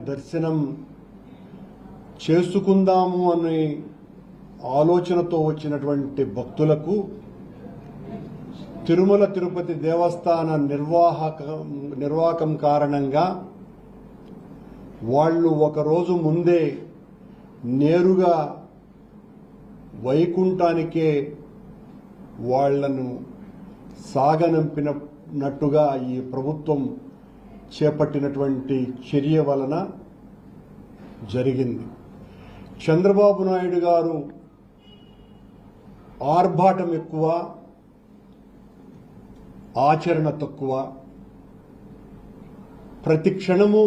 దర్శనం చేసుకుందాము అనే ఆలోచనతో వచ్చినటువంటి భక్తులకు తిరుమల తిరుపతి దేవస్థాన నిర్వాహక నిర్వాహకం కారణంగా వాళ్ళు ఒకరోజు ముందే నేరుగా వైకుంఠానికే వాళ్ళను సాగనంపినట్టుగా ఈ ప్రభుత్వం చేపట్టినటువంటి చర్య వలన జరిగింది. చంద్రబాబు నాయుడు గారు ఆర్భాటం ఎక్కువ ఆచరణ తక్కువ. ప్రతి క్షణము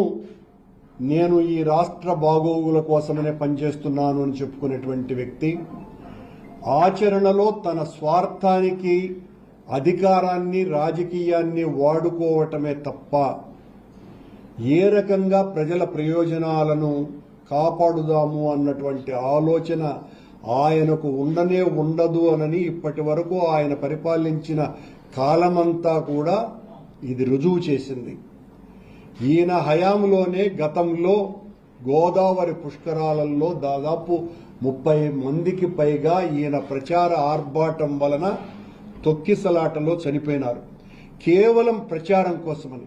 నేను ఈ రాష్ట్ర బాగోగుల కోసమనే పనిచేస్తున్నాను అని చెప్పుకునేటువంటి వ్యక్తి ఆచరణలో తన స్వార్థానికి అధికారాన్ని రాజకీయాన్ని వాడుకోవటమే తప్ప ఏ రకంగా ప్రజల ప్రయోజనాలను కాపాడుదాము అన్నటువంటి ఆలోచన ఆయనకు ఉండనే ఉండదు అనని ఇప్పటి వరకు ఆయన పరిపాలించిన కాలమంతా కూడా ఇది రుజువు చేసింది. ఈయన హయాంలోనే గతంలో గోదావరి పుష్కరాలలో దాదాపు ముప్పై మందికి పైగా ఈయన ప్రచార ఆర్భాటం వలన తొక్కిసలాటలో చనిపోయినారు. కేవలం ప్రచారం కోసమని.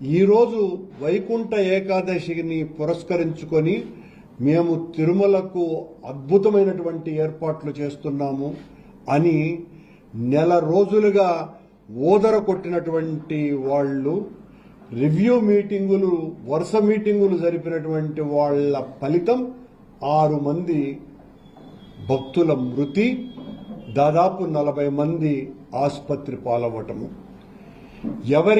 ఈరోజు వైకుంఠ ఏకాదశిని పురస్కరించుకొని మేము తిరుమలకు అద్భుతమైనటువంటి ఏర్పాట్లు చేస్తున్నాము అని నెల రోజులుగా ఓదర కొట్టినటువంటి వాళ్ళు రివ్యూ మీటింగులు వరుస మీటింగులు జరిపినటువంటి వాళ్ళ ఫలితం ఆరు మంది భక్తుల మృతి దాదాపు నలభై మంది ఆసుపత్రి పాలవటము ఎవరి